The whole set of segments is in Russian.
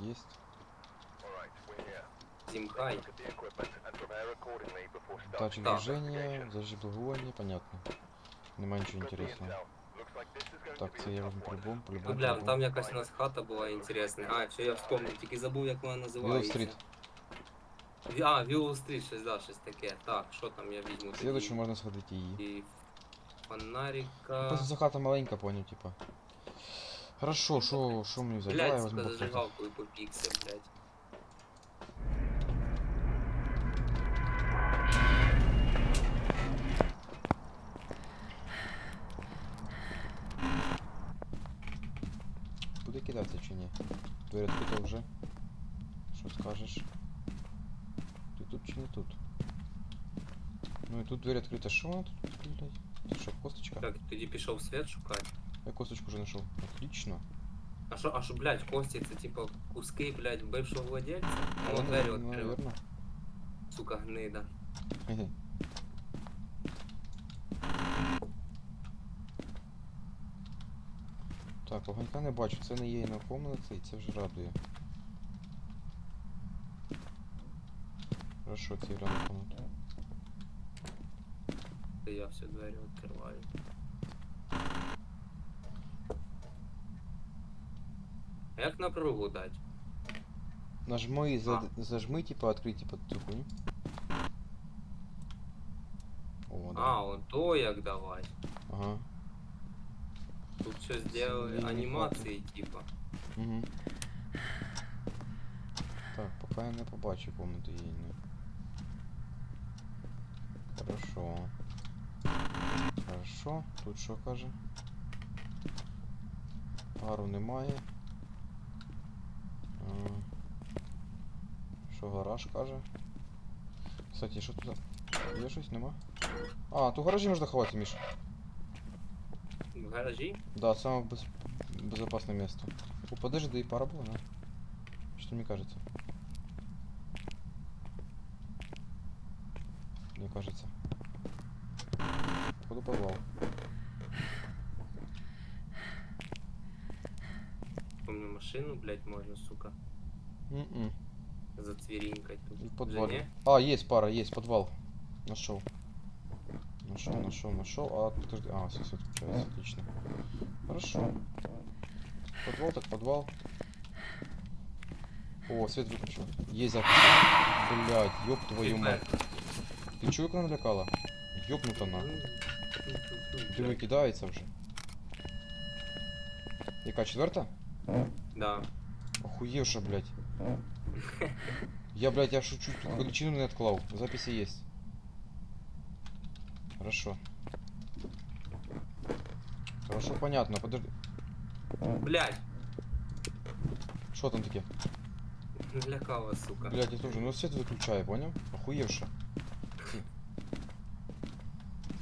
есть. Зімкай. Датчик Так. движения, зажигание, понятно. Нема ничего интересного. Так, це я возьму по-любому, Ну, по-любому. бля, по-любому. там якась у нас хата була інтересна. А, все, я вспомнив, тільки забув, як вона Willow називається. Street. Ві- А, Вілл Стріт, щось, да, щось таке. Так, що там я візьму Следующую тоді? можна сходити її. І фонарика. Просто ця хата маленька, понял, типа. Хорошо, шо, шо мені взяти? Давай я Блядь, возьму сука, боксер. зажигалку і попікся, блядь. Буде кидатися чи ні? Двері відкрита вже. Що скажеш? Ти тут чи не тут? Ну і тут двері відкрита. Що вона тут, блядь? Це що, косточка? Так, тоді пішов світ шукати. Я косточку вже знайшов. Отлично. А що, а що, блядь, кості, це типа куски, блядь, бившого владельця? Ну, О, двері ну, відкрив, наверно. сука, гнида. Хе-хе. Так, огонька не бачу, це не є на комнаті, і це вже радує. Хорошо, це гляну комнату. Та я все двері відкриваю. А як напругу дати? Нажми, за, зажми, типа, открыть, типа, цю хуйню. О, да. А, он то як давати. Ага. Тут що зробили Блін, не анімації, типа. Угу. Так, поки я не побачу комнату її. Не. Хорошо. Хорошо. Тут що каже? Пару немає. А, Що гараж каже? Кстати, що тут? Є щось? Нема? А, тут в гаражі можна ховати, Міш. В гаражі? Да, самое без... безопасное место. О, подожди, и пора было, да? Что мне кажется? Мне кажется. машину, блядь, можна, сука, М-м. зацвірінькать тут. И в Вже подвале. ні? А, есть пара, есть подвал. Нашел. Нашел, нашел, нашел. А, подожди. А, все, все отключается. Отлично. Хорошо. Подвал так подвал. О, свет выключил. Есть запись. Блять, ёб твою мать. Ты чё её налякала? Ёбнута Ну, нахуй. Ти Блядь. викидається вже. Яка четверта? Да. Охуевша, блядь. Я, блядь, я шучу, тут величину не отклал. Записи есть. Хорошо. Хорошо, понятно. Подожди. Блядь, Что там таке? налякала, сука. Блядь, я тоже. Ну свет выключай, понял? Охуевша.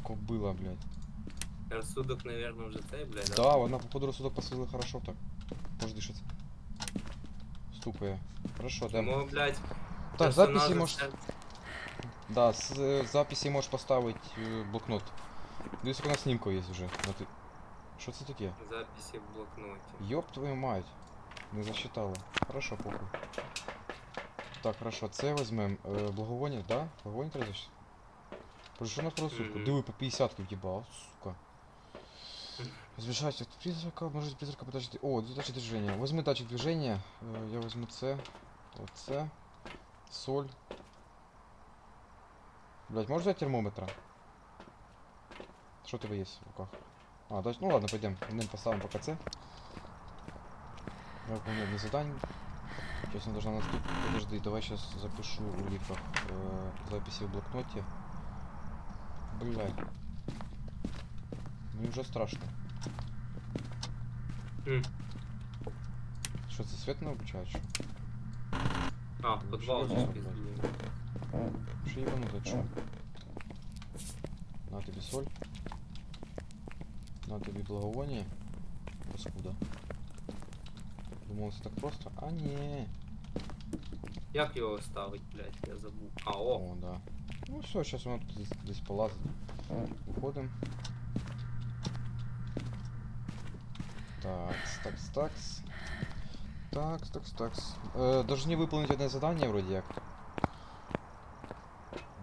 Кобыла, блядь. Розсудок, наверное, вже цей, блядь, Да, вона походу рассудок посылила хорошо так. Може дишиться. Стукає. Хорошо, да. Тому, блядь, Так, записи персонажа можеш. це- Да, с э, записи можешь поставить э, блокнот. Дивись, у нас снімка є вже. На ти... Що це таке? Записи в блокноті. Ёб твою мать. Не засчитала. Хорошо, похуй. Так, хорошо, це візьмем. Е, благовоння, да? Благовоння треба защитити? Боже, що у нас про сутку? Мгм. Диви, по 50 в'їбав, сука. Збежать от призрака, может призрака подожди. О, датчик движения. Возьми датчик движения. Э, я возьму С. Вот С. Соль. Блять, можешь взять термометра? Что у тебя есть в руках? А, дальше, ну ладно, пойдем. Одним поставим пока С. Я выполняю задание. Сейчас она должна наступить. Подожди, давай сейчас запишу у лифах э, записи в блокноте. Блять. Мне уже страшно. Хм. Что, це свет не обучает, что? А, в підвал Що же за спіздили. Что ебанутый, что? На тебе соль. На тебе благовоние. Паскуда. Думал, это так просто. А не. Як його ставить, блядь, я забув. А, о, О, да. Ну все, сейчас он тут здесь, здесь полазит. Уходим. Такс, такс, такс. Так, так, так. Э, должны выполнить одне задание вроде як.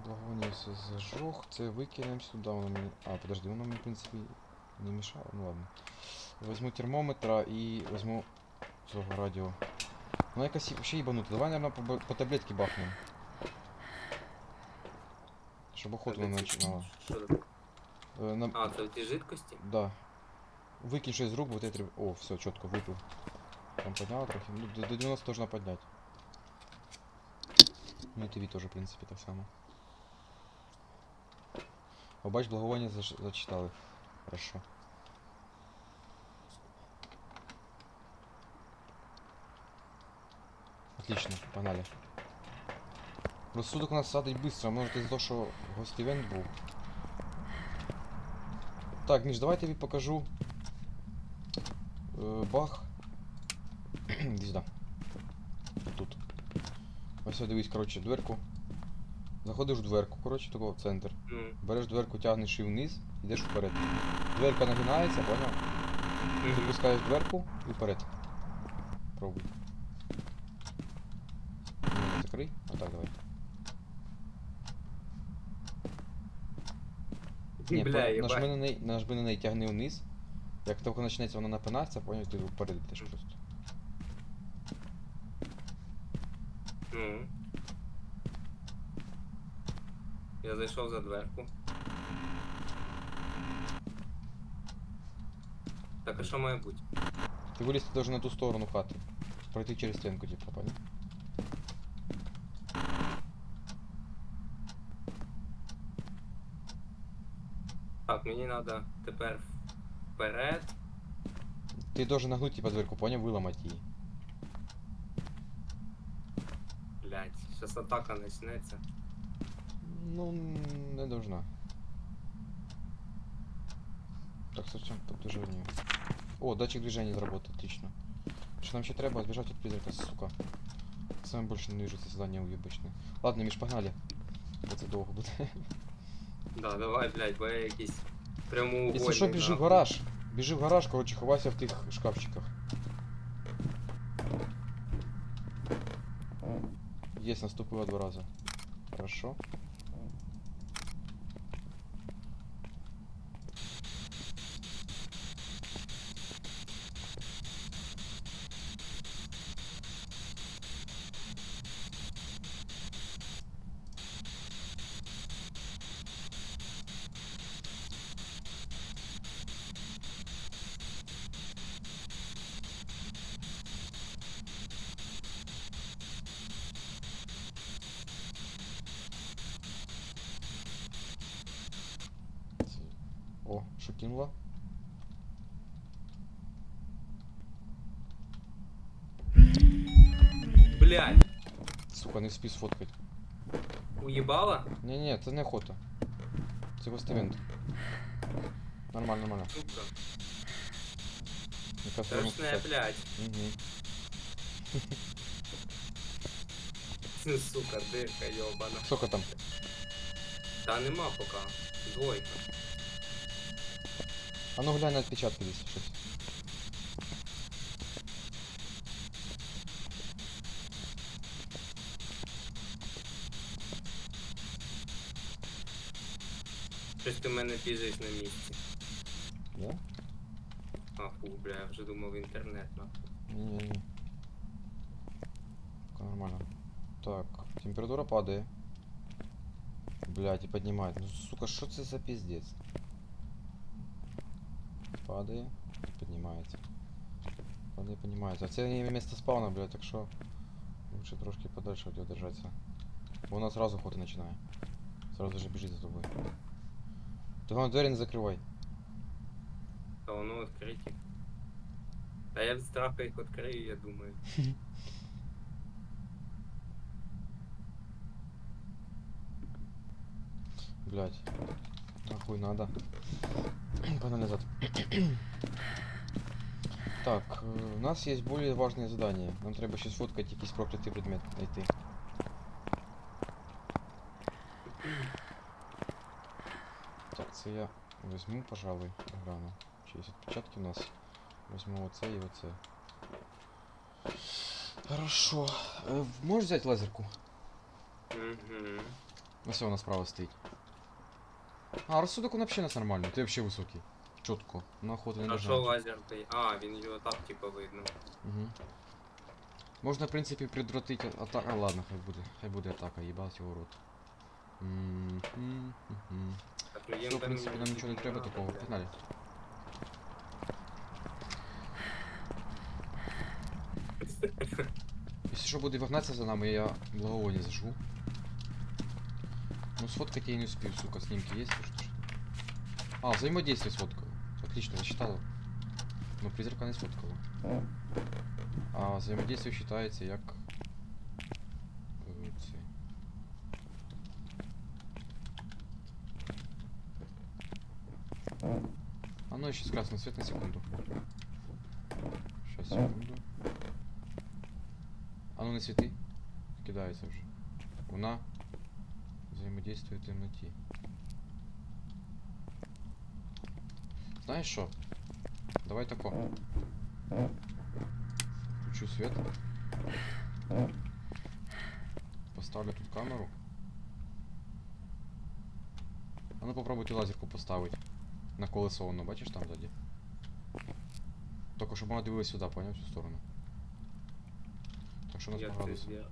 Благовоние все зажег. Це викинемо сюди. Воно мені... А, подожди, воно мені, в принципі, не мішало. Ну ладно. Возьму термометра і возьму цього радіо. Ну якась ще їбанута. Давай, наверное, по, б- по таблетки бахнем. Щоб охоту не починала. Що таке? Е, на... А, це в тій жидкості? Да. Выкинь что из рук, вот это... О, все, четко выпил. Там подняла трохи. Ну, до, до 90 должна поднять. Ну и тобі тоже, в принципе, так само. О, бач, благовоние заш... зачитал их. Хорошо. Отлично, погнали. Розсудок у нас садить быстро, может из-за того, що гостівент був. Так, Міш, давай я тобі покажу. Е, бах. Сюди. Тут. Ось дивись, коротше, дверку. Заходиш в дверку, коротше, такого в центр. Ну, Береш дверку, тягнеш її вниз, йдеш вперед. Дверка нагинається, поняв? Ти пускаєш дверку і вперед. Пробуй. Закрий. Отак, давай. Ні, Бля, нажми на неї, нажми на неї, тягни вниз. Як тільки почнеться вона напинатися, поняв, ти вперед йдеш просто. Ну. Я зайшов за дверку. Так, а що має бути? Ти вилізти должен на ту сторону хати. Пройти через стінку, типу, поняв? Так, мені треба тепер вперед. Ти должен нагнути, типа, дверку, поняв, виламати її. Блять, зараз атака почнеться. Ну, не должна. Так, совсем по движению. О, датчик движения заработал, отлично. Что нам еще треба? Сбежать от призрака, сука. Самое больше ненавижу это задание уебочное. Ладно, Миш, погнали. Это долго будет. Да, давай, блять, бо я якийсь прямоугольник. Если что, бежи в гараж. Бежи в гараж, короче, ховайся в тих шкафчиках. Есть, наступило два раза. Хорошо. Спи сфоткать. уїбала? Не-не, це не охота. Це гостевент. Нормально, нормально. Сука. Яка Це ж не, блять. Угу. Це, сука, дирка йобана. Сколько там? Та нема пока. Двойка. А ну глянь на отпечатки десь щось. Щось ти в мене біжиш на місці. Да? А, фу, бля, я вже думав інтернет, нахуй. Не-не-не. Пока нормально. Так, температура падает. Блять, и поднимает. Ну, сука, что это за пиздец? Падает и поднимается. Падает и поднимается. А це не место спавна, блядь, так что лучше трошки подальше от него держаться. Бо Вона сразу охота начинає. Сразу же бежит за тобой. Ты главное двери не закрывай. Та воно відкриті. Та я від страха їх відкрию, я думаю. Блять. Нахуй надо. Погнали назад. так, э, у нас есть более важное задание. Нам треба ще сфоткати якийсь проклятий предмет знайти. Це я візьму, пожалуй, гляну. Чи є відпечатки у нас. Візьму оце і оце. Хорошо. Е, Можеш взяти лазерку? Угу. Ось вона справа стоїть. А, розсудок он вообще у нас нормальний, ти вообще високий. Чітко. На охоту не А що лазер той? А, він його так типу видно. Угу. Можна, в принципі, предотвратити атаку. Ладно, хай буде. Хай буде атака, їбать його рот. Все, в там принципі, нам нічого не треба надо, такого. Погнали. Якщо що буде вогнатися за нами, я благовоние зажгу. Ну, сфоткать я не успею, сука, снимки есть? Что, что? А, взаимодействие сфоткаю. Отлично, засчитала. Но призрака не сфоткала. А взаимодействие считается як... е, це. А ну, сейчас красный свет на секунду. Сейчас, секунду. А ну не світи. Кидається вже. Вона взаимодействує в темноті. Знаєш що? Давай тако. Включу свет. Поставлю тут камеру. А ну попробуйте лазерку поставити. На колесо воно, бачиш там ззаді? Тільки щоб вона дивилась сюди, поняв, в цю сторону. Так що у нас Як по це градусу. зробив?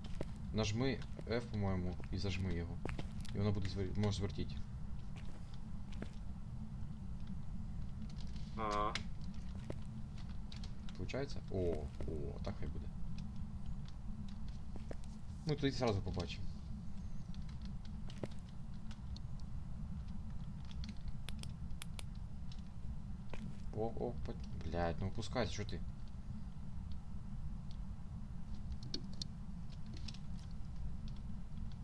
Нажми F, по-моєму, і зажми його. І воно буде звер... може звертіти. А, Получається? О, о, так хай буде. Ну тоді сразу побачимо. О, о, по... блядь, ну опускайся, що ти?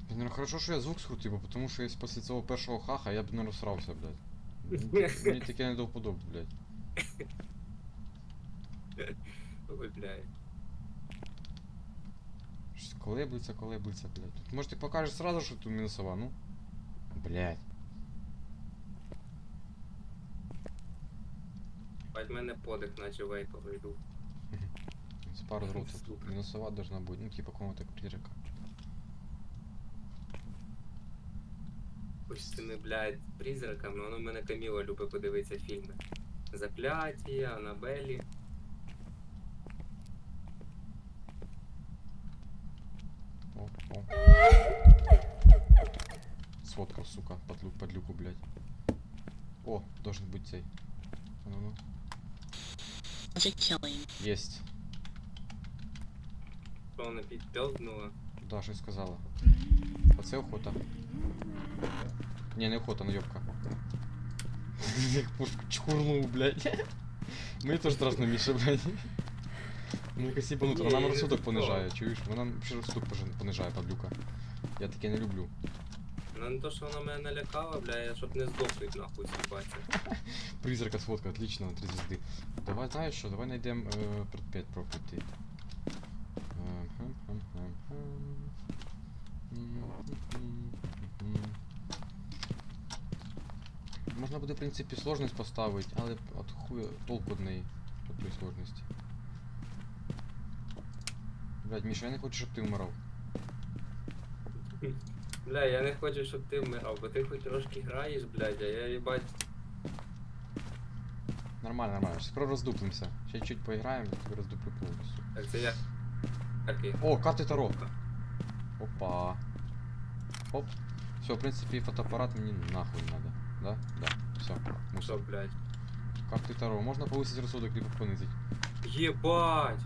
Блін, ну хорошо, що я звук скрутив, бо тому що якщо після цього першого хаха я б не розсрався, блядь. Мені, мені таке не до вподоб, блядь. ой, блядь. Щось колеблеться, колеблеться, блядь. Тут, може ти покажеш сразу, що тут мінусова, ну? Блядь. Бать мене подих, наче вейповий дух. Пару. Тут Сука. должна бути. Ну, типа кому-то призрака. Ось з цими, блядь, призраками, воно в мене Каміла любить подивитися фільми. Закляття, Анабелі. О, о. Сфоткал, сука, подлюк, подлюку, блядь. О, должен быть цей. А Ну-ну. The killing. Есть. Що вона підпьознула. Да, щось сказала. Оце охота. Не, не охота, наебка. Як пушку чкурнув, блядь. Мені теж страшно, Міша, блядь. Ну якось їбануто, вона Ні, нам розсудок не понижає, чуєш? Вона ще розсудок пожи- понижає, падлюка. Я таке не люблю. Ну не то, що вона мене налякала, бля, я щоб не здохнуть нахуй сібаться. Призрака сфотка, отлично, на три звезды. Давай, знаешь что, давай найдем э, предмет проклятый. Э, хм-хм-хм-хм. М-м-м-м. Можна буде, в принципі, сложність поставити, але от хуя толку від неї, від тої сложності. Блядь, Міша, я не хочу, щоб ти вмирав. Бля, я не хочу, щоб ти вмирав, бо ти хоч трошки граєш, блядь, а я їбать. Нормально, нормально. Сейчас скоро роздуплимся. Ще чуть поиграем, я тебе роздуплю повністю. Так це я. Такий. О, карты Таро. Опа. Оп. Все, в принципе, фотоаппарат мне нахуй не надо. Да? Да. Все. Що, Мусор. блядь? Карты Таро. Можно повысить рассудок, либо понизить. Єбать!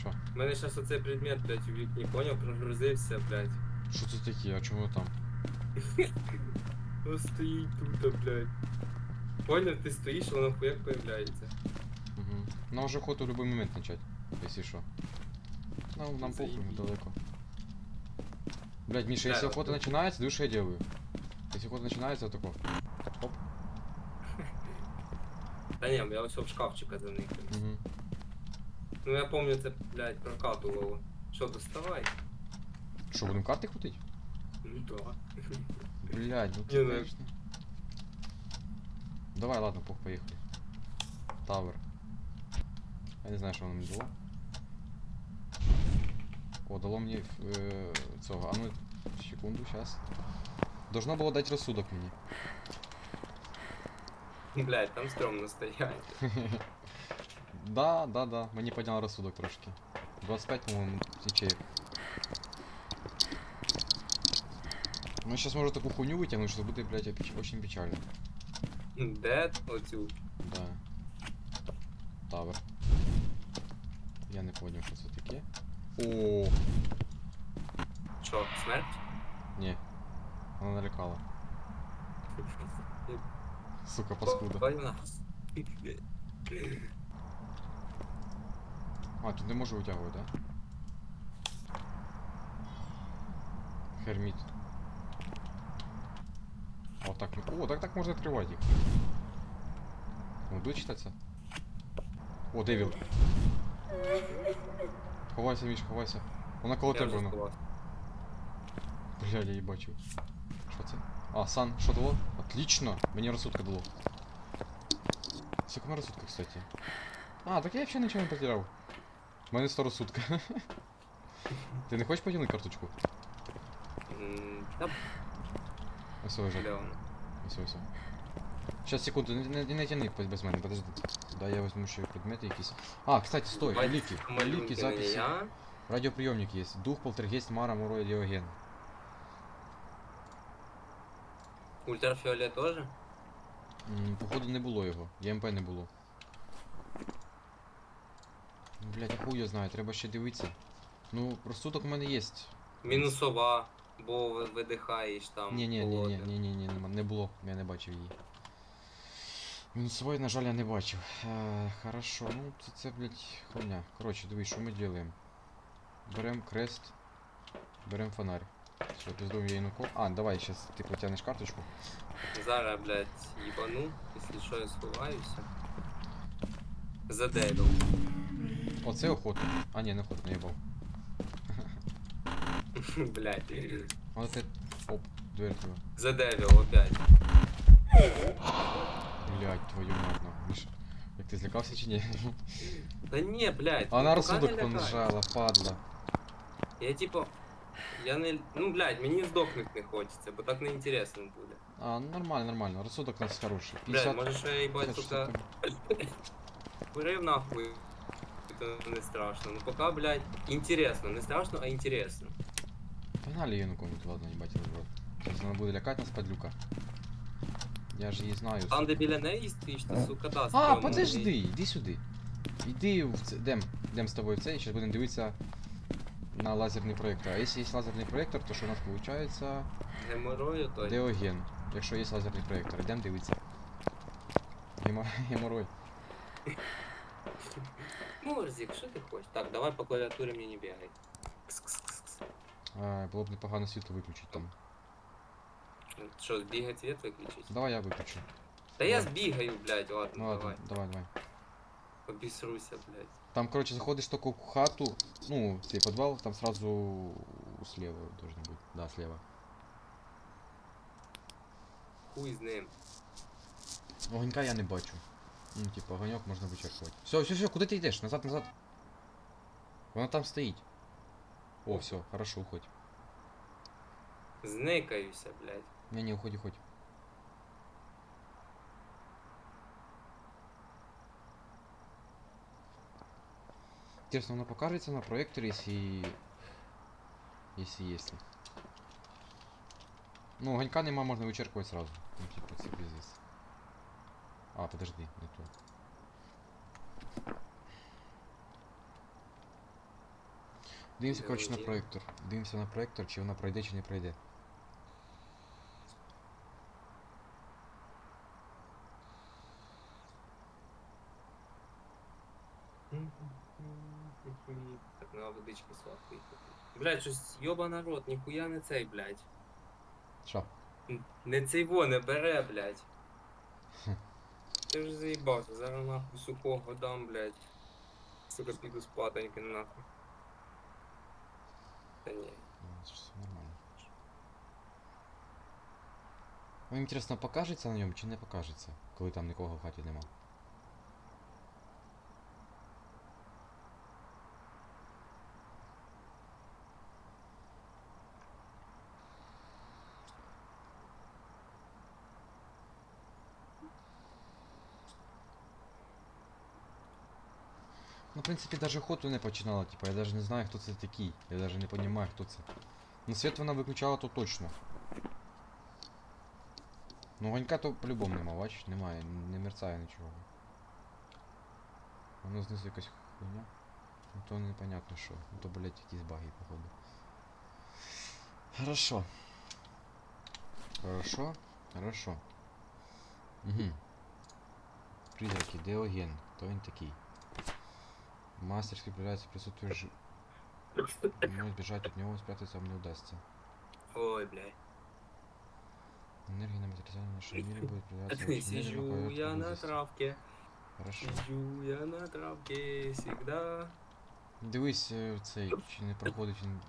Що? У мене зараз оцей предмет, блядь, у вікні, поняв, прогрузився, блядь. Що це таке? А чому там? Ось стоїть тут, блядь. Поняв, ти стоїш, воно хуяк появляється. Угу. Ну, уже охоту в любой момент начать, если что. Ну, нам похуй, мы Заебись. далеко. Блять, Миша, Да, если вот охота тут. начинается, ты что я делаю? Если охота начинается, я такой. Оп. Та ні, я ось в шкафчика заникаю. Угу. Ну я помню, це, блядь, прокатувало. Що, доставай? Что, будем карты крутить? Ну да. Блядь, ну Не, ты, ну- конечно. Давай, ладно, пох, поехали. Тавер. Я не знаю, что оно мне дало. О, дало мені е, цього. А ну, секунду, сейчас. Должно було дати розсудок мені. Блядь, там стрёмно стоять. Да, да, да. Мені підняв розсудок трошки. 25, по-моєму, ячеек. Ну, сейчас можу таку хуйню витягнути, що буде, блядь, опіч- очень печально. Де оцю? Да. Тавер. Я не понял, що це таке. О, Що, смерть? ні. Вона налякала. Сука, паскуда. Ой, нас. А, тут не можу витягувати, да? Херміт. О, так. не- О, так так можна відкривати їх. Ну, буде читатися? О, Девіл. Ховайся, Міш, ховайся. Вона коло Я тебе вже воно. сховав. Бля, я її бачив. Що це? А, Сан, що дало? Отлично! Мені розсудка дало. Сколько на розсудка, кстати? А, так я взагалі нічого не потеряв. У мене 100 розсудка. Ти не хочеш потягнути карточку? М, Та Ось бля, ось ось. Сейчас, секунду, не, не, не тяни без- мене, подожди. Да, я возьму ще предмети якісь. А, кстати, стой, ліки. Ліки, записи. я. Радіоприйомник є. Дух, полтергейст, Мара, Муро, Діоген. Ультрафіолет теж? М, Походу не було його. ЄМП не було. Ну, блядь, а хуй я знаю, треба ще дивитися. Ну, розсудок у мене є. Мінусова, бо ви- видихаєш там. Ні, ні, ні, ні, ні, ні, ні, нема- не було, я не бачив її. Мінусової, на жаль, я не бачив. Е, хорошо, ну це, це, блядь, хуйня. Коротше, дивись, що ми робимо. Берем крест, берем фонарь. Все, пиздуем я Януко. А, давай, сейчас ты потянешь карточку. Зараз, блядь, їбану, якщо що, я сховаюся. За Девіл. Оце охотник. А, ні, не охотник, наїбав. Блядь. Але ти... Оп, дверь твою. За Девіл опять. Блядь, твою мать, нахуй. Міша, Як ти злякався чи ні? Та ні, блядь. А ну, на поки розсудок не лякай. понажала, падла. Я типу. Я не. Ну, блядь, мені здохнути не хочеться, бо так не інтересно буде. А, ну нормально, нормально. Розсудок у нас хороший. Блядь, може ще я їбать, 50 сука, штук. курив нахуй. Это не страшно. Ну пока, блядь, интересно. Не страшно, а интересно. Погнали Янукович, ладно, їбать его в рот. Сейчас вона буде лякати нас, падлюка. Я ж її знаю. Там, де біля неї стоїш, ти, сука, да, А, стрьомно. подожди, іди сюди. Іди в це. Дем, дем з тобою в цей, зараз будемо дивитися на лазерний проєктор. А якщо є лазерний проєктор, то що у нас виходить? Геморою той. Деоген. Якщо є лазерний проєктор, йдемо дивитися. Гемо- Геморой. Мурзик, що ти хочеш? Так, давай по клавіатурі мені не бігай. Кс-кс-кс-кс. А, було б непогано світло виключити там. Що, збігать світ виключить? Давай я виключу. Та я збігаю, блядь, ладно, Ну ладно, давай. давай, давай. Обісруся, блядь. Там, короче, заходишь только в хату, ну, в цей подвал, там сразу слева должен быть. Да, слева. Хуй з ним. Огонька я не бачу. Ну, типа, огоньок можна вичерпувати. Все, все, все, куди ти йдеш? Назад, назад. Вона там стоїть. О, все, хорошо, уходь. Зникаюся, блядь. Не, не, уходь, уходь. Интересно, она покажется на проекторе, если... Если есть. Ну, огонька нема, можно вычеркивать сразу. Ну, типа, пиздец. А, подожди, не то. Дивимося, коротше, на проектор. Дивимося на проектор, чи вона пройде, чи не пройде. Так, на водички сладкої. Блядь, щось йоба народ, ніхуя не цей, блядь. Що? Не цей во, не бере, блядь. Хм. Ти вже заїбався, зараз нахуй сухого дам, блядь. Сука, піду спатоньки нахуй. Та ні. Ну, це ж все нормально. Вам інтересно, покажеться на ньому чи не покажеться, коли там нікого в хаті нема? принципі, навіть охоту не починала, типа, я навіть не знаю, хто це такий. Я навіть не розумію, хто це. Ну, світ вона виключала, то точно. Ну, гонька то по-любому нема, бачиш, немає, не мерцає нічого. Воно знизу якась хуйня. Ну то непонятно що. Ну то, блять, якісь баги, походу. Хорошо. Хорошо. Хорошо. Угу. Призраки, Деоген. То він такий. Мастерський проявляється присутствие ж... Может бежать от него, спрятаться вам не удастся. Ой, блядь. Энергия на материальном нашем мире будет проявляться очень Сижу я на травке, Хорошо. сижу я на травке всегда. Дивись е, цей, чи не проходить він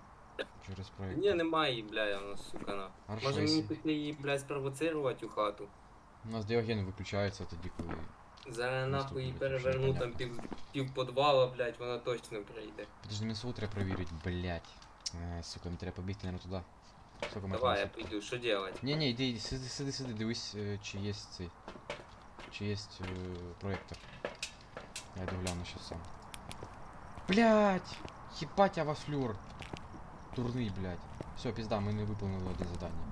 через проект. Ні, немає її, бля, вона сука на. Хорошо, Може мені якщо- піти її, блядь, спровоцирувати у хату. У нас Діоген виключається тоді, коли. Зараз Наступне нахуй її буде, що переверну там непонятно. пів, пів подвала, блядь, вона точно прийде. Подожди, МСУ треба перевірити, блять. Е, сука, мені треба побігти, наверное, туди. Сколько ми Давай, я там піду, що делать? Ні, ні, йди, йди, сиди, сиди, сиди, дивись, е, чи є цей. Чи є е, проектор. Я йду гляну щас сам. Блять! Єбать я вафлюр! Дурний, блять. Все, пізда, ми не виповнили одне завдання.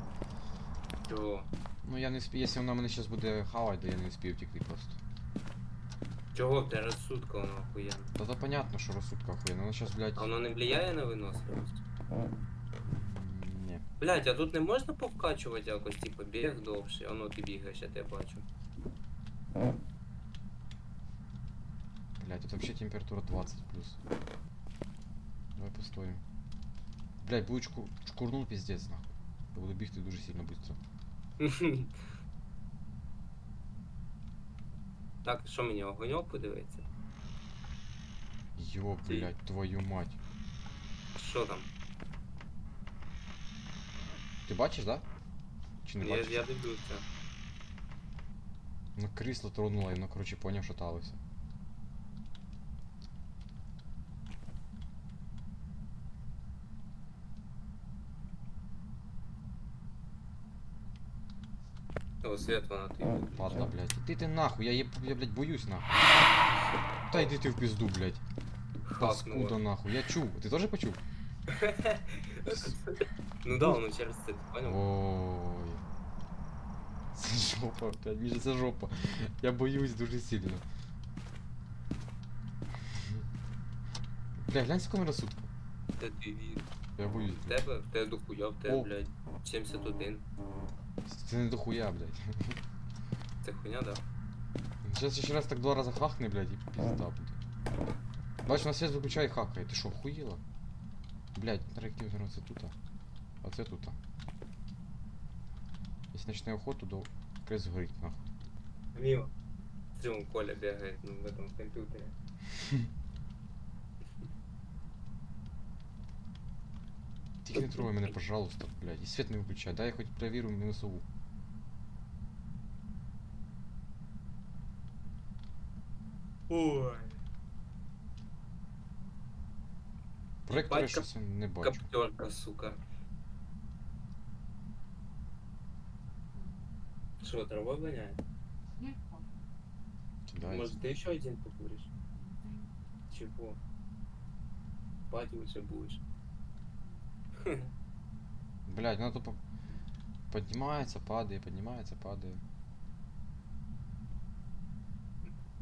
Чого? Ну я не спію, якщо вона мене зараз буде хавати, то я не спію втекти просто. Чого в тебе розсудка вона охуєнна? Та то понятно, що розсудка охуєнна, вона зараз, блять. А воно не влияє на виносливість? Ні. Блять, а тут не можна повкачувати якось, типу, біг довше, воно ти бігаєш, я тебе бачу. Блять, тут вообще температура 20 плюс. Давай постоим. Блять, буду чку... чкурнул пиздец, нахуй. Я буду бігти дуже сильно быстро. Так, що мені огоньок подивиться? Йо, Ти- твою мать. Що там? Ти бачиш, да? Чи не Я, бачиш? я дивлюся. Ну крісло тронуло, і воно, короче, поняв, що талося. О, світ вона ти. Падла, блять. Ти ти нахуй, я, є- я, блядь, боюсь нахуй. Та йди ти в пизду, блядь. Паскуда Хакнула. нахуй. Я чув. Ти теж почув? Ну да, воно через це, ти понял? Ой. Це жопа, блядь, Міша, це жопа. Я боюсь дуже сильно. Бля, глянь, сколько мене сутка. Та ти вір. Я боюсь. В блядь. тебе, в тебе дохуя, в тебе, О. блядь, 71. Це не дохуя, блядь. Це хуйня, да? Сейчас ще раз так два рази хахне, блядь, і пізда буде. Бач, на свет виключає і хакає. Ти що, хуїла? Блядь, реактив зараз це тут. А це тут. Якщо почне охоту, то крес згорить, нахуй. Мимо. Цьому Коля бегает ну, в этом компьютере. Тільки не трогай мене, пожалуйста, блядь. І світ не виключай, дай я хоч перевірю мінусову. Ой. Проектори Батька- щось я не бачу. Коптерка, сука. Что, травой воняет? Кидається. Может, ты еще один покуришь? Чего? Спать лучше будешь. Блядь, ну тупо поднимается, падает, поднимается, падает.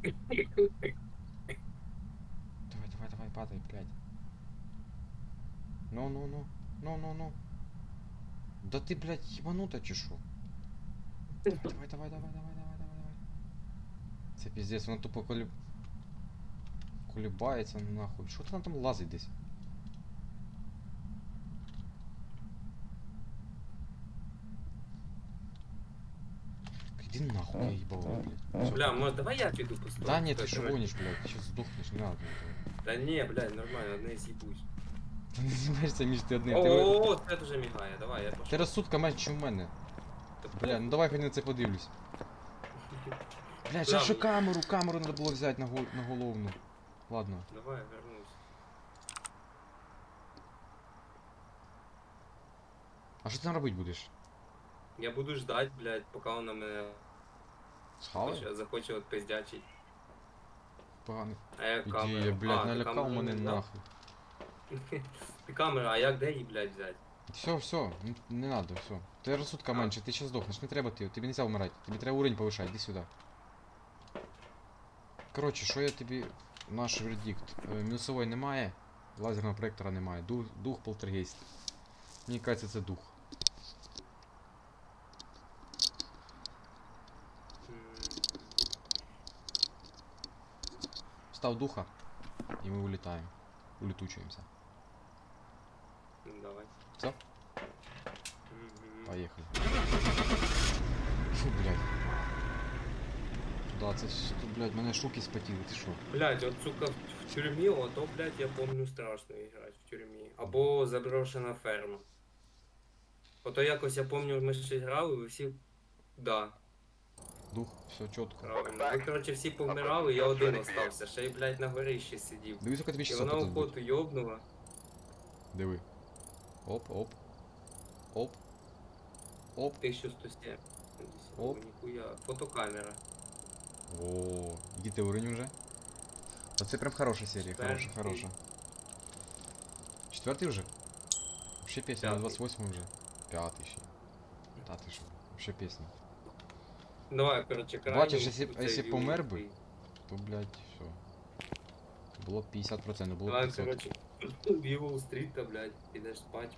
Давай, давай, давай, падай, блядь. Ну, ну, ну, ну, ну, ну. Да ты, блядь, ебанута чешу. Давай, давай, давай, давай, давай, давай, давай. Це пиздец, воно тупо колі... колібається нахуй. Що ти там лазить десь? Иди нахуй, я ебал, блядь. Всё. Бля, может, давай я пойду постою? Да нет, ты Стой, что давай. гонишь, блядь, ты сейчас сдохнешь, не надо. Да не, блядь, нормально, одне съебусь. Ти не знімаєшся між ти одним. Ти, О, це вже мігає, давай, я ти пошел. розсудка менше, ніж в мене. Бля, ну давай хоч на це подивлюсь. Бля, ще ще камеру, камеру треба було взяти на, гол, на головну. Ладно. Давай, я вернусь. А що ти там робити будеш? Я буду ждать, блядь, пока он на мене Схавай? захоче, захоче от пиздячить. поганих. А як Ідея, камера? блядь, ти налякав камеру мене не взяв? нахуй. Ти камера, а як де її, блядь, взяти? Все, все, не надо, все. Ти розсудка А. менше, ти ще здохнеш, не треба ти, тобі не можна вмирати, тобі треба уровень повишати, іди сюди. Коротше, що я тобі. Наш вердикт. Е, Мінусової немає, лазерного проєктора немає. Дух, дух полтергейст. Мені кажеться, це дух. М, Став духа, і ми улітаємо. Улетучуємося. ну, Давай. Все? Поехали. Фу, блядь. Да, це тут, блядь, мене шуки спотіли, ти що? Блядь, от сука в- в тюрмі, ото, блядь, я помню страшно грати в тюрмі. Або заброшена ферма. Ото якось я помню, ми ще грали, ви всі. Да, Дух, все чітко. правильно. Ви, коротше, всі повмирали, я один остався. Ще й, блядь, на горищі сидів. Дивись, яка тобі І ще вона опиту охоту йобнула. Диви. Оп, оп. Оп. Оп. 1170. Оп. Ніхуя. Фотокамера. О, який ти уровень вже? Оце прям хороша серія, хороша, Четвертий. хороша. Четвертий вже? Вообще пісня, на П'ятий. 28 вже. П'ятий ще. Та ти що? Вообще пісня. Давай, коротше, крайню. Бачиш, якщо б- цей якщо б віл помер би, такий. То, блядь, все. Було б 50%, було б Давай, 500. коротше, Вівол стріта, блядь, підеш спать.